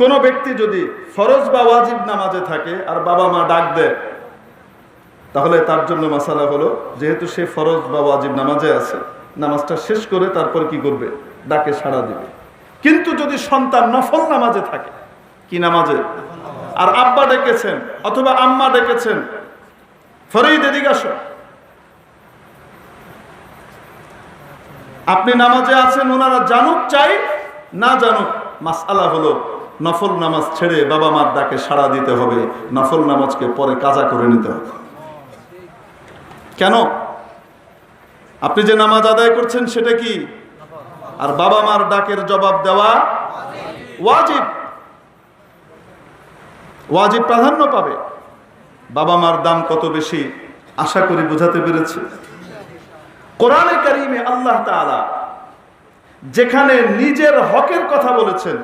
কোনো ব্যক্তি যদি ফরজ বা ওয়াজিব নামাজে থাকে আর বাবা মা ডাক দেয়, তাহলে তার জন্য মাসালা হলো, যেহেতু সে ফরজ বা ওয়াজিব নামাজে আছে, নামাজটা শেষ করে তারপর কি করবে? ডাকে সাড়া দিবে। কিন্তু যদি সন্তান নফল নামাজে থাকে, কি নামাজে? আর আব্বা ডেকেছেন অথবা আম্মা ডেকেছেন, ফরিদ, এদিকে আসো। আপনি নামাজে আছেন, ওনারা জানুক, চাই, না জানুক, মাসালা হলো নফল নামাজ ছেড়ে বাবা মার ডাকে সাড়া দিতে হবে, নফল নামাজকে পরে কাজা করে নিতে হবে। কেন? আপনি যে নামাজ আদায় করছেন সেটা কি? আর বাবা মার ডাকের জবাব দেওয়া ওয়াজিব। ওয়াজিব প্রাধান্য পাবে। বাবা মার দাম কত বেশি? আশা করি বুঝাতে পেরেছি। কোরআনে কারিমে আল্লাহ তাআলা যেখানে নিজের হকের কথা বলেছেন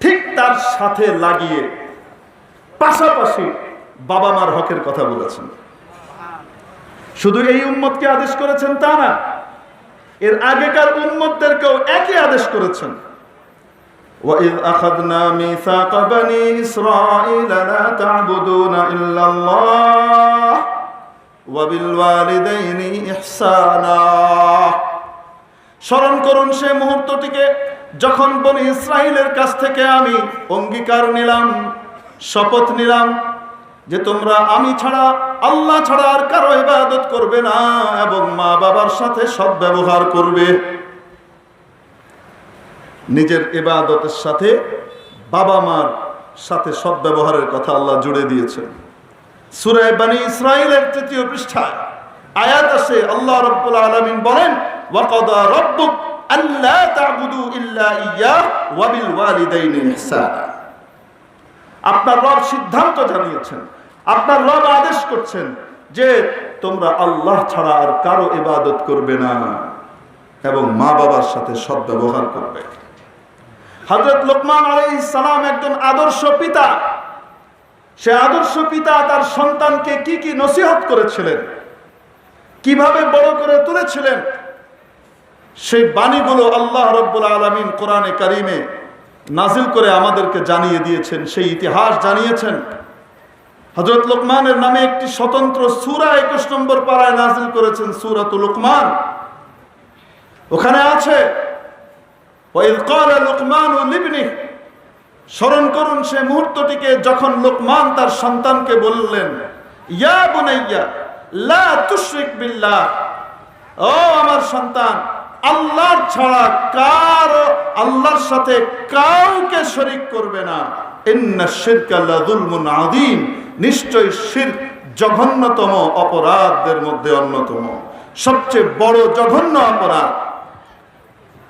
ঠিক তার সাথে লাগিয়ে পাশাপাশি বাবা মার হকের কথা বলেছেন শুধু এই উম্মতকে আদেশ করেছেন তা না এর আগেকার উম্মতদেরকেও একই আদেশ করেছেন وَإِذْ أَخَذْنَا مِيثَاقَ بَنِي إِسْرَائِيلَ لَا تَعْبُدُونَ إِلَّا اللَّهَ وَبِالْوَالِدَيْنِ إِحْسَانًا স্মরণ করুন সে মুহূর্তটিকে যখন বনি ইসরায়েলের কাছ থেকে আমি অঙ্গীকার নিলাম, শপথ নিলাম যে তোমরা আমি ছাড়া, আল্লাহ ছাড়া আর কারও ইবাদত করবে না এবং মা বাবার সাথে সৎ ব্যবহার করবে। নিজের ইবাদতের সাথে বাবা মার সাথে সব ব্যবহারের কথা আল্লাহ জুড়ে দিয়েছেন। সুরায় বানি ইসরায়েলের তৃতীয় পৃষ্ঠায় আয়াত আছে আল্লাহ রব্বুল আলামিন বলেন ওয়াকাদা রব্বুক ইল্লা ইয়্যাহ ওয়া বিল ওয়ালিদাইনি ইহসানা। আপনার রব সিদ্ধান্ত জানিয়েছেন, আপনার রব আদেশ করছেন যে তোমরা আল্লাহ ছাড়া আর কারও ইবাদত করবে না এবং মা বাবার সাথে সৎ ব্যবহার করবে। হজরত লোকমান আলাইহিস সালাম একজন আদর্শ পিতা। সে আদর্শ পিতা তার সন্তানকে কি কি নসিহত করেছিলেন? কীভাবে বড় করে তুলেছিলেন? সেই বাণীগুলো আল্লাহ রব্বুল আলমিন কোরআনে কারিমে নাজিল করে আমাদেরকে জানিয়ে দিয়েছেন, সেই ইতিহাস জানিয়েছেন। হজরত লোকমানের নামে একটি স্বতন্ত্র সুরা একুশ নম্বর পাড়ায় নাজিল করেছেন সুরাত লোকমান। ওখানে আছে স্মরণ করুন সে মুহূর্তটিকে যখন লোকমান তার সন্তানকে বললেন, ইয়া বোনাইয়া, লা তুশরিক বিল্লাহ ও আমার সন্তান আল্লাহর ছাড়া কারও আল্লাহর সাথে কাউকে শরিক করবে না। আযীম। নিশ্চয় শিরক জঘন্যতম অপরাধদের মধ্যে অন্যতম। সবচেয়ে বড় জঘন্য অপরাধ।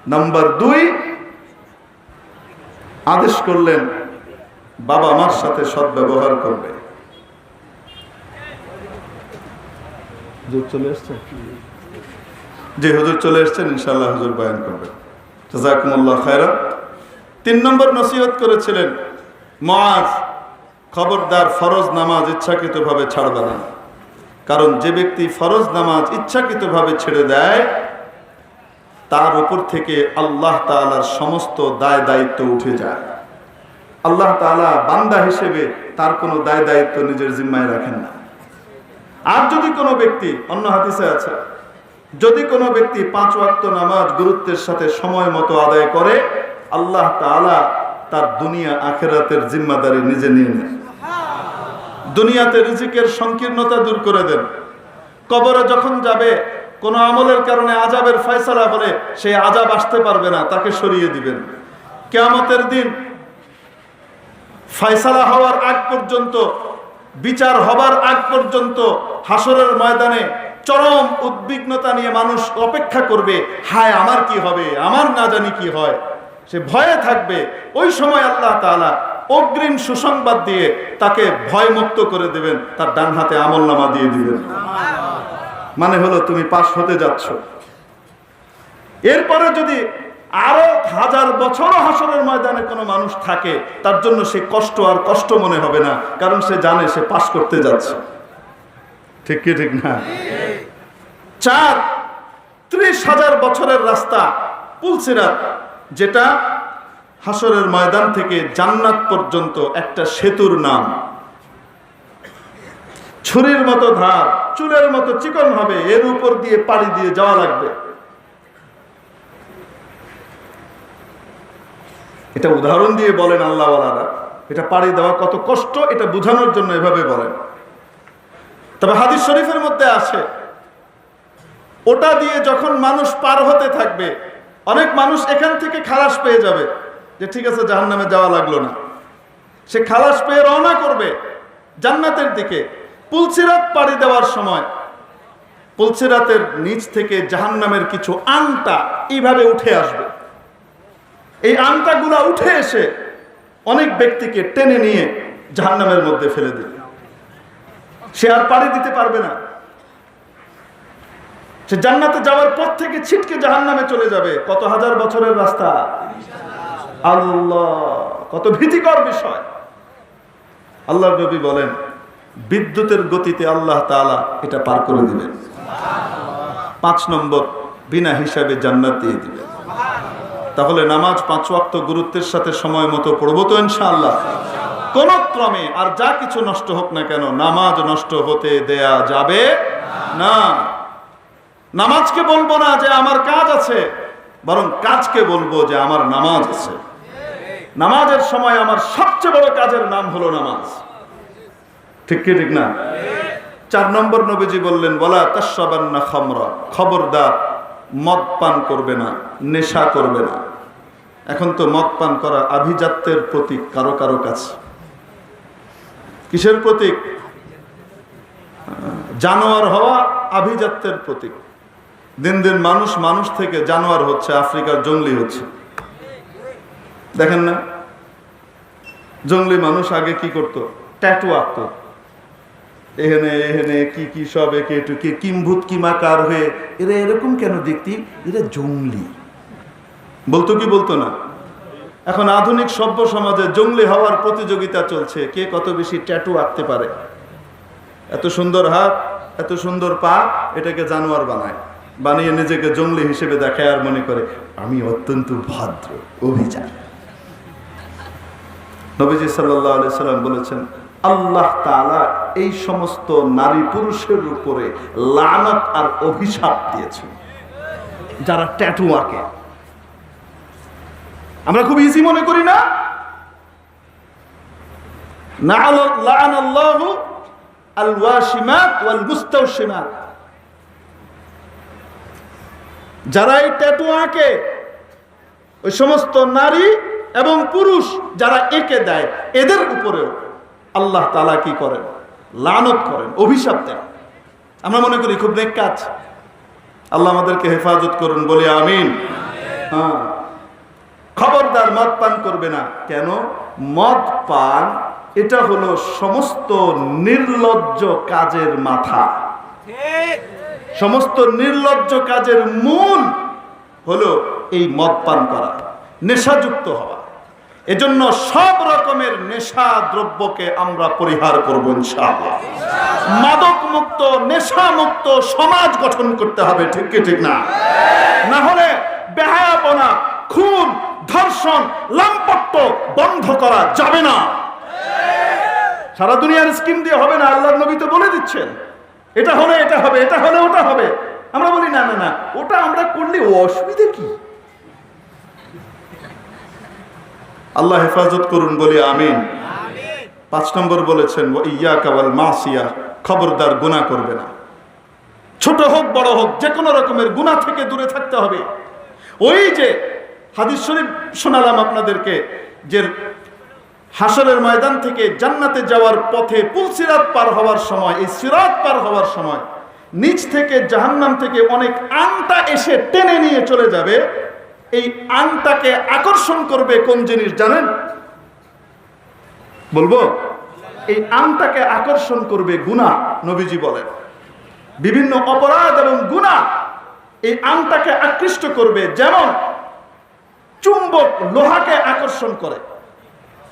নাম্বার দুই, আদেশ করলেন বাবা আমার সাথে সৎ ব্যবহার করবে চলে এসছে যে হুজুর চলে এসছেন ইনশাল্লাহ হুজুর বয়ান করবেন জাজাকুমুল্লাহ খায়রা তিন নম্বর নসিহত করেছিলেন মাজ খবরদার ফরজ নামাজ ইচ্ছাকৃতভাবে ছাড়বে না। কারণ যে ব্যক্তি ফরজ নামাজ ইচ্ছাকৃতভাবে ছেড়ে দেয়, তার উপর থেকে আল্লাহ তালার সমস্ত দায় দায়িত্ব উঠে যায়। আল্লাহ তালা বান্দা হিসেবে তার কোনো দায় দায়িত্ব নিজের জিম্মায় রাখেন না। আর যদি কোনো ব্যক্তি, অন্য হাদিসে আছে যদি কোনো ব্যক্তি পাঁচ ওয়াক্ত নামাজ গুরুত্বের সাথে সময় মতো আদায় করে, আল্লাহ তালা তার দুনিয়া আখেরাতের জিম্মাদারি নিজে নিয়ে নেন। দুনিয়াতে রিজিকের সংকীর্ণতা দূর করে দেন। কবরে যখন যাবে, কোন আমলের কারণে আজাবের ফয়সালা হলে সে আজাব আসতে পারবে না, তাকে সরিয়ে দিবেন। কেয়ামতের দিন ফয়সালা হওয়ার আগ পর্যন্ত, বিচার হবার আগ পর্যন্ত হাসরের ময়দানে চরম উদ্বিগ্নতা নিয়ে মানুষ অপেক্ষা করবে, হায়, আমার কি হবে? আমার না জানি কি হয়। সে ভয়ে থাকবে। ওই সময় আল্লাহ তাআলা অগ্রিম সুসংবাদ দিয়ে তাকে ভয়মুক্ত করে দেবেন। তার ডান হাতে আমল নামা দিয়ে দিবেন। মানে হলো তুমি পাশ হতে যাচ্ছ। এরপরে যদি আরও হাজার বছরও হাসরের ময়দানে কোনো মানুষ থাকে, তার জন্য সে কষ্ট আর কষ্ট মনে হবে না, কারণ সে জানে সে পাশ করতে যাচ্ছে। ঠিক কি, ঠিক না? চার, ত্রিশ হাজার বছরের রাস্তা পুলসিরাত যেটা হাসরের ময়দান থেকে জান্নাত পর্যন্ত একটা সেতুর নাম। ছুরির মতো ধার, চুলের মতো চিকন হবে, এর উপর দিয়ে পাড়ি দিয়ে যাওয়া লাগবে। এটা উদাহরণ দিয়ে বলেন আল্লাহওয়ালারা। এটা পাড়ি দেওয়া কত কষ্ট, এটা বোঝানোর জন্য এভাবে বলেন। তবে হাদিস শরীফের মধ্যে আছে। ওটা দিয়ে যখন মানুষ পার হতে থাকবে, অনেক মানুষ এখান থেকে খালাস পেয়ে যাবে যে ঠিক আছে জাহান নামে যাওয়া লাগল না। সে খালাস পেয়ে রওনা করবে জান্নাতের দিকে। পুলসিরাত পাড়ি দেওয়ার সময়, পুলসিরাতের নিচ থেকে জাহান্নামের কিছু আংটা এইভাবে উঠে আসবে। এই আংটাগুলা উঠে এসে অনেক ব্যক্তিকে টেনে নিয়ে জাহান্নামের মধ্যে ফেলে দিবে। সে আর পাড়ি দিতে পারবে না। সে জান্নাতে যাওয়ার পর থেকে ছিটকে জাহান্নামে চলে যাবে। কত হাজার বছরের রাস্তা। আল্লাহ, কত ভীতিকর বিষয়। আল্লাহ নবী বলেন, বিদ্যুতের গতিতে আল্লাহ তাআলা এটা পার করে দিবেন। পাঁচ নম্বর, বিনা হিসাবে জান্নাত দিয়ে দিবেন। তাহলে নামাজ পাঁচ ওয়াক্ত গুরুত্বের সাথে সময় মতো পড়ব তো ইনশাআল্লাহ। কোন ক্রমে আর যা কিছু নষ্ট হোক না কেন নামাজ নষ্ট হতে দেয়া যাবে না। নামাজকে বলব না যে আমার কাজ আছে, বরং কাজকে বলব যে আমার নামাজ আছে। নামাজের সময় আমার সবচেয়ে বড় কাজের নাম হলো নামাজ। ঠিক কি, ঠিক না? চার নম্বর নবীজি বললেন বলা তাসাবান্না খামরা। খবরদার মদ পান করবে না, নেশা করবে না। এখন তো মদ পান করা আভিজাত্যের প্রতীক কারও কারও কাছে। কিসের প্রতীক? জানোয়ার হওয়া আভিজাত্যের প্রতীক। দিন দিন মানুষ মানুষ থেকে জানোয়ার হচ্ছে, আফ্রিকার জঙ্গলি হচ্ছে। দেখেন না? জঙ্গলি মানুষ আগে কি করত? ট্যাটু আঁকত। এখানে এখানে কি কি সব একে একটু কি কিম্ভূত, কিমাকার হয়ে, এরা এরকম কেন দেখতি? এরা জঙ্গলি। বলতো কি বলতো না? এখন আধুনিক সভ্য সমাজে জঙ্গলি হওয়ার প্রতিযোগিতা চলছে। কে কত বেশি ট্যাটু আঁকতে পারে? এত সুন্দর হাত, এত সুন্দর পা, এটাকে জানোয়ার বানায়। বানিয়ে নিজেকে জঙ্গলি হিসেবে দেখায় আর মনে করে, আমি অত্যন্ত ভদ্র অভিযান নবীজি সাল্লাহ আলি সাল্লাম বলেছেন, আল্লাহ তাআলা এই সমস্ত নারী পুরুষের উপরে লানত আর অভিশাপ দিয়েছেন, যারা ট্যাটু আঁকে। আমরা খুব ইজি মনে করি না? যারা এই ট্যাটু আঁকে, ওই সমস্ত নারী এবং পুরুষ যারা এঁকে দেয়, এদের উপরেও আল্লাহ তালা কি করেন? লানত করেন, অভিশাপ দেন। আমরা মনে করি খুব নেক কাজ আল্লাহ আমাদেরকে হেফাজত করুন, বলে আমিন। হ্যাঁ। খবরদার মদ পান করবে না। কেন? মদ পান, এটা হলো সমস্ত নির্লজ্জ কাজের মাথা। সমস্ত নির্লজ্জ কাজের মূল হলো এই মদ পান করা, নেশাযুক্ত হওয়া। এজন্য সব রকমের নেশা দ্রব্যকে আমরা পরিহার করব ইনশাআল্লাহ। মাদক মুক্ত নেশা মুক্ত সমাজ গঠন করতে হবে, ঠিক কি, ঠিক না? না হলে বেহায়াপনা, খুন ধর্ষণ, লাম্পট্য বন্ধ করা যাবে না। সারা দুনিয়ার স্কিম দিয়ে হবে না, আল্লাহর নবী তো বলে দিচ্ছেন। এটা হলে এটা হবে, এটা হলে ওটা হবে। আমরা বলি, না না না, ওটা আমরা করলে অসুবিধে কি? আল্লাহ হেফাজত করুন, বলি আমিন। পাঁচ নম্বর বলেছেন ইয়া কাবাল মাসিয়া খবরদার গুনাহ করবে না। ছোট হোক, বড় হোক যে কোনো রকমের গুনাহ থেকে দূরে থাকতে হবে। ওই যে হাদিস শরীফ শোনালাম আপনাদেরকে যে হাসরের ময়দান থেকে জান্নাতে যাওয়ার পথে পুলসিরাত পার হওয়ার সময়, এই সিরাত পার হওয়ার সময় নিচ থেকে জাহান্নাম থেকে অনেক আংটা এসে টেনে নিয়ে চলে যাবে। এই আংটাকে আকর্ষণ করবে কোন জিনিস জানেন? বলব? এই আংটাকে আকর্ষণ করবে গুণা নবীজি বলেন। বিভিন্ন অপরাধ এবং গুণা এই আংটাকে আকৃষ্ট করবে। যেমন চুম্বক লোহাকে আকর্ষণ করে।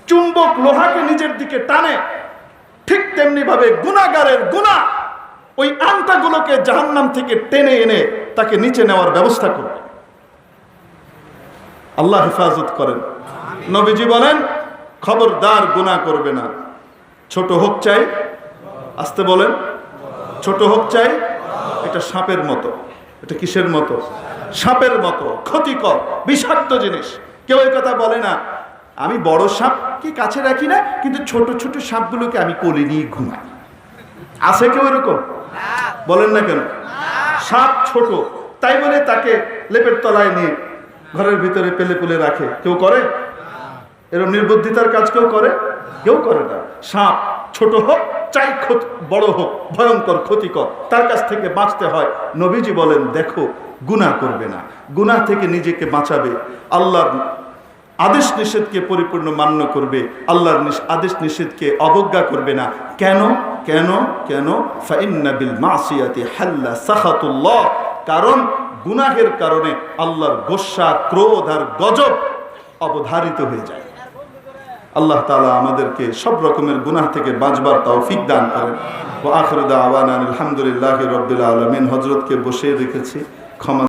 চুম্বক লোহাকে নিজের দিকে টানে। ঠিক তেমনি ভাবে গুণাগারের গুণা ওই আংটাগুলোকে জাহান্নাম থেকে টেনে এনে তাকে নিচে নেওয়ার ব্যবস্থা করবে। আল্লাহ হেফাজত করেন। নবীজি বলেন, খবরদার গুণা করবে না। ছোট হোক চাই, আসতে বলেন, ছোট হোক চাই, এটা সাপের মতো। এটা কিসের মতো? সাপের মতো, ক্ষতিকর, বিষাক্ত জিনিস। কেউ এই কথা বলে না। আমি বড় সাপকে কাছে রাখি না? কিন্তু ছোট ছোট সাপগুলোকে আমি কোলে নিয়ে ঘুমাই। আছে কেউ এরকম? বলেন না কেন? সাপ ছোট, তাই বলে তাকে লেপের তলায় নিয়ে ঘরের ভিতরে পেলে পুলে রাখে। কেউ করে? এরকম নির্বুদ্ধিতার কাজ কেউ করে? কেউ করে না। সাপ ছোট হোক চাই বড় হোক, ভয়ঙ্কর, ক্ষতিকর, তার কাছ থেকে বাঁচতে হয়। নবীজি বলেন, দেখো, গুনাহ করবে না। গুনাহ থেকে নিজেকে বাঁচাবে। আল্লাহর আদেশ নিষেধকে পরিপূর্ণ মান্য করবে। আল্লাহর আদেশ নিষেধকে অবজ্ঞা করবে না। কেন? কেন? কেন? ফাইন্না বিল মাসিয়াতি হাল্লা সাখাতুল্লাহ। কারণ গুনাহের কারণে আল্লাহর গোসা ক্রোধ আর গজব অবধারিত হয়ে যায়। আল্লাহ তালা আমাদেরকে সব রকমের গুনাহ থেকে বাঁচবার তৌফিক দান করেন। ও আখরুদা আওয়ান আলহামদুলিল্লাহ রব্বিল আলমিন। হজরতকে বসিয়ে রেখেছি। ক্ষমা